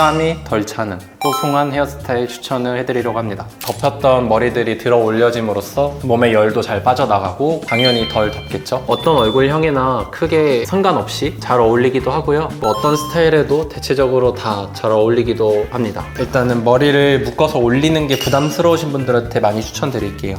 땀이 덜 차는 뽀송한 헤어스타일 추천을 해드리려고 합니다. 덮였던 머리들이 들어 올려짐으로써 몸에 열도 잘 빠져나가고 당연히 덜 덥겠죠. 어떤 얼굴형이나 크게 상관없이 잘 어울리기도 하고요. 뭐 어떤 스타일에도 대체적으로 다 잘 어울리기도 합니다. 일단은 머리를 묶어서 올리는 게 부담스러우신 분들한테 많이 추천드릴게요.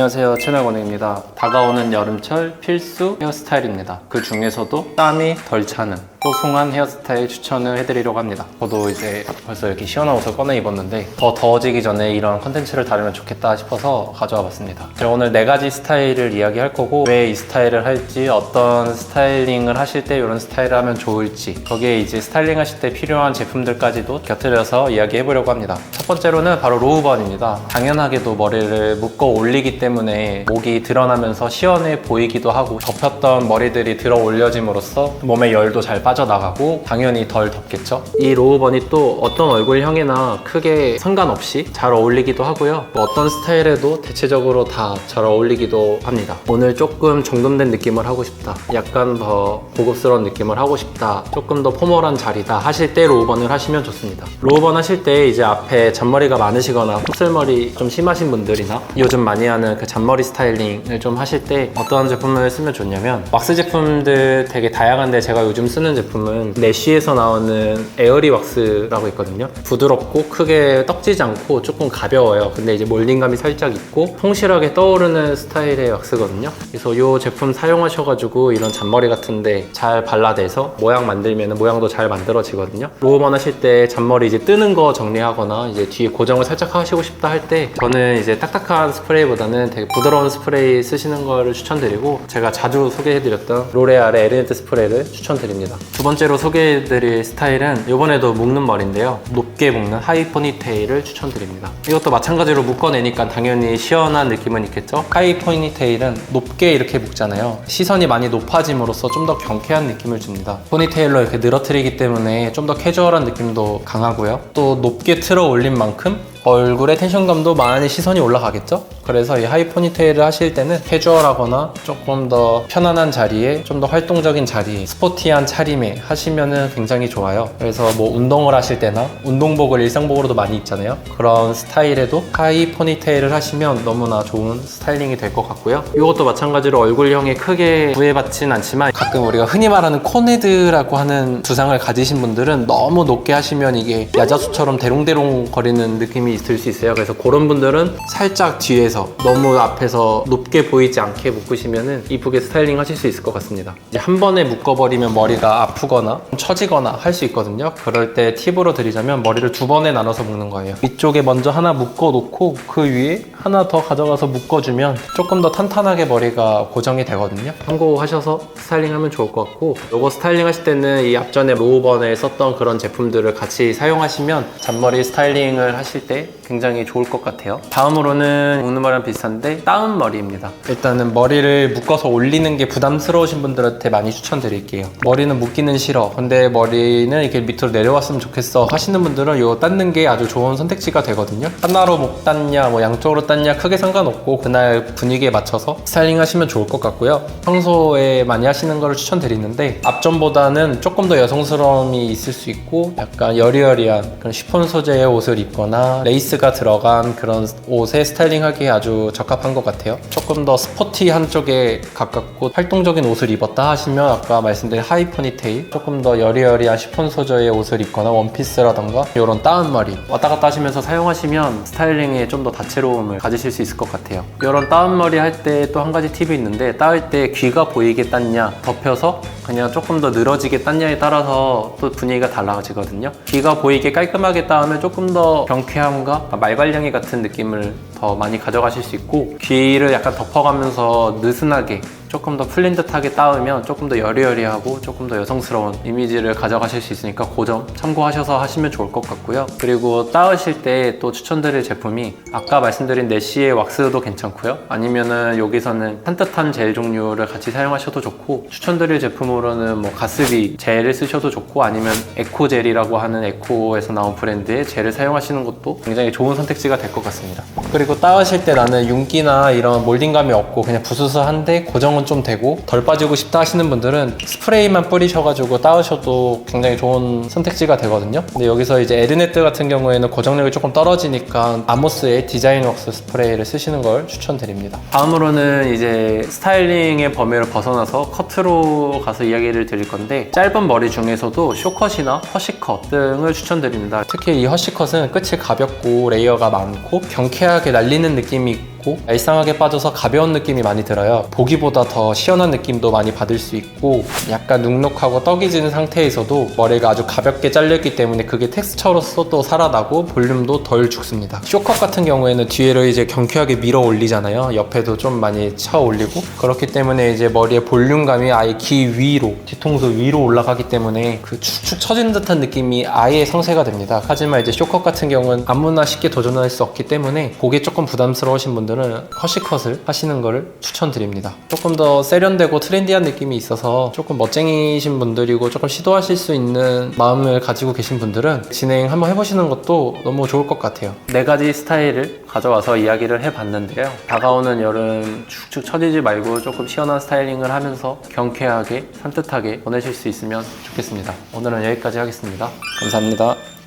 안녕하세요. 채널 권혜입니다. 다가오는 여름철 필수 헤어스타일입니다. 그 중에서도 땀이 덜 차는 뽀송한 헤어스타일 추천을 해드리려고 합니다. 저도 이제 벌써 이렇게 시원한 옷을 꺼내 입었는데 더 더워지기 전에 이런 컨텐츠를 다루면 좋겠다 싶어서 가져와 봤습니다. 제가 오늘 네 가지 스타일을 이야기할 거고 왜 이 스타일을 할지 어떤 스타일링을 하실 때 이런 스타일을 하면 좋을지 거기에 이제 스타일링 하실 때 필요한 제품들까지도 곁들여서 이야기해 보려고 합니다. 첫 번째로는 바로 로우번입니다. 당연하게도 머리를 묶어 올리기 때문에 목이 드러나면서 시원해 보이기도 하고 덮였던 머리들이 들어 올려짐으로써 몸에 열도 잘 빠져 나가고 당연히 덜 덥겠죠? 이 로우번이 또 어떤 얼굴형이나 크게 상관없이 잘 어울리기도 하고요. 뭐 어떤 스타일에도 대체적으로 다 잘 어울리기도 합니다. 오늘 조금 정돈된 느낌을 하고 싶다. 약간 더 고급스러운 느낌을 하고 싶다. 조금 더 포멀한 자리다 하실 때 로우번을 하시면 좋습니다. 로우번 하실 때 이제 앞에 잔머리가 많으시거나 콧슬머리 좀 심하신 분들이나 요즘 많이 하는 그 잔머리 스타일링을 좀 하실 때 어떤 제품을 쓰면 좋냐면 왁스 제품들 되게 다양한데 제가 요즘 쓰는 제품은 내쉬에서 나오는 에어리 왁스라고 있거든요. 부드럽고 크게 떡지지 않고 조금 가벼워요. 근데 이제 몰딩감이 살짝 있고 통실하게 떠오르는 스타일의 왁스거든요. 그래서 이 제품 사용하셔가지고 이런 잔머리 같은데 잘 발라대서 모양 만들면 모양도 잘 만들어지거든요. 로우먼 하실 때 잔머리 이제 뜨는 거 정리하거나 이제 뒤에 고정을 살짝 하시고 싶다 할 때 저는 이제 딱딱한 스프레이보다는 되게 부드러운 스프레이 쓰시는 거를 추천드리고 제가 자주 소개해드렸던 로레알의 에르네트 스프레이를 추천드립니다 두 번째로 소개해드릴 스타일은 이번에도 묶는 머리인데요. 높게 묶는 하이 포니테일을 추천드립니다. 이것도 마찬가지로 묶어내니까 당연히 시원한 느낌은 있겠죠? 하이 포니테일은 높게 이렇게 묶잖아요. 시선이 많이 높아짐으로써 좀 더 경쾌한 느낌을 줍니다. 포니테일로 이렇게 늘어뜨리기 때문에 좀 더 캐주얼한 느낌도 강하고요. 또 높게 틀어 올린 만큼 얼굴에 텐션감도 많이 시선이 올라가겠죠? 그래서 이 하이 포니테일을 하실 때는 캐주얼하거나 조금 더 편안한 자리에 좀 더 활동적인 자리, 스포티한 차림에 하시면은 굉장히 좋아요. 그래서 뭐 운동을 하실 때나 운동복을 일상복으로도 많이 입잖아요. 그런 스타일에도 하이 포니테일을 하시면 너무나 좋은 스타일링이 될 것 같고요. 이것도 마찬가지로 얼굴형에 크게 구애받진 않지만 가끔 우리가 흔히 말하는 코네드라고 하는 두상을 가지신 분들은 너무 높게 하시면 이게 야자수처럼 대롱대롱 거리는 느낌이 있을 수 있어요. 그래서 그런 분들은 살짝 뒤에 서 너무 앞에서 높게 보이지 않게 묶으시면 이쁘게 스타일링 하실 수 있을 것 같습니다. 이제 한 번에 묶어버리면 머리가 아프거나 처지거나 할 수 있거든요. 그럴 때 팁으로 드리자면 머리를 두 번에 나눠서 묶는 거예요. 위쪽에 먼저 하나 묶어 놓고 그 위에 하나 더 가져가서 묶어주면 조금 더 탄탄하게 머리가 고정이 되거든요. 참고하셔서 스타일링 하면 좋을 것 같고 요거 스타일링 하실 때는 이 앞전에 로우번에 썼던 그런 제품들을 같이 사용하시면 잔머리 스타일링을 하실 때 굉장히 좋을 것 같아요. 다음으로는 묶는 머리랑 비슷한데 다운 머리입니다. 일단은 머리를 묶어서 올리는 게 부담스러우신 분들한테 많이 추천드릴게요. 머리는 묶기는 싫어. 근데 머리는 이렇게 밑으로 내려왔으면 좋겠어 하시는 분들은 이거 닦는 게 아주 좋은 선택지가 되거든요. 하나로 목 닦냐, 뭐 양쪽으로 닦냐 크게 상관없고 그날 분위기에 맞춰서 스타일링 하시면 좋을 것 같고요. 평소에 많이 하시는 거를 추천드리는데 앞전보다는 조금 더 여성스러움이 있을 수 있고 약간 여리여리한 그런 시폰 소재의 옷을 입거나 레이스가 들어간 그런 옷에 스타일링 하기에 아주 적합한 것 같아요. 조금 더 스포티한 쪽에 가깝고 활동적인 옷을 입었다 하시면 아까 말씀드린 하이 포니테일 조금 더 여리여리한 시폰 소재의 옷을 입거나 원피스라던가 이런 다운 머리 왔다 갔다 하시면서 사용하시면 스타일링에 좀 더 다채로움을 가지실 수 있을 것 같아요. 이런 다운 머리 할 때 또 한 가지 팁이 있는데 따을 때 귀가 보이게 땄냐 덮여서 그냥 조금 더 늘어지게 땄냐에 따라서 또 분위기가 달라지거든요. 귀가 보이게 깔끔하게 따으면 조금 더 경쾌함과 말괄량이 같은 느낌을 더 많이 가져가실 수 있고 귀를 약간 덮어가면서 느슨하게 조금 더 풀린 듯하게 따으면 조금 더 여리여리하고 조금 더 여성스러운 이미지를 가져가실 수 있으니까 그 점 참고하셔서 하시면 좋을 것 같고요. 그리고 따으실 때 또 추천드릴 제품이 아까 말씀드린 내시의 왁스도 괜찮고요. 아니면은 여기서는 산뜻한 젤 종류를 같이 사용하셔도 좋고 추천드릴 제품으로는 뭐 가스비 젤을 쓰셔도 좋고 아니면 에코젤이라고 하는 에코에서 나온 브랜드의 젤을 사용하시는 것도 굉장히 좋은 선택지가 될 것 같습니다. 그리고 따으실 때 나는 윤기나 이런 몰딩감이 없고 그냥 부스스한데 고정 은 안정은 좀 되고 덜 빠지고 싶다 하시는 분들은 스프레이만 뿌리셔가지고 따으셔도 굉장히 좋은 선택지가 되거든요. 근데 여기서 이제 에르네트 같은 경우에는 고정력이 조금 떨어지니까 아모스의 디자인 웍스 스프레이를 쓰시는 걸 추천드립니다. 다음으로는 이제 스타일링의 범위를 벗어나서 커트로 가서 이야기를 드릴 건데 짧은 머리 중에서도 쇼컷이나 허쉬컷 등을 추천드립니다. 특히 이 허쉬컷은 끝이 가볍고 레이어가 많고 경쾌하게 날리는 느낌이 있고 알싸하게 빠져서 가벼운 느낌이 많이 들어요. 보기보다 더 시원한 느낌도 많이 받을 수 있고 약간 눅눅하고 떡이 진 상태에서도 머리가 아주 가볍게 잘렸기 때문에 그게 텍스처로서 또 살아나고 볼륨도 덜 죽습니다. 쇼컷 같은 경우에는 뒤에를 이제 경쾌하게 밀어 올리잖아요. 옆에도 좀 많이 쳐 올리고 그렇기 때문에 이제 머리의 볼륨감이 아예 귀 위로 뒤통수 위로 올라가기 때문에 그 축축 처진 듯한 느낌이 아예 상쇄가 됩니다. 하지만 이제 쇼컷 같은 경우는 아무나 쉽게 도전할 수 없기 때문에 그게 조금 부담스러우신 분들 은 허쉬컷을 하시는 거를 추천드립니다. 조금 더 세련되고 트렌디한 느낌이 있어서 조금 멋쟁이신 분들이고 조금 시도하실 수 있는 마음을 가지고 계신 분들은 진행 한번 해보시는 것도 너무 좋을 것 같아요. 네 가지 스타일을 가져와서 이야기를 해봤는데요. 다가오는 여름 축축 처지지 말고 조금 시원한 스타일링을 하면서 경쾌하게 산뜻하게 보내실 수 있으면 좋겠습니다. 오늘은 여기까지 하겠습니다. 감사합니다.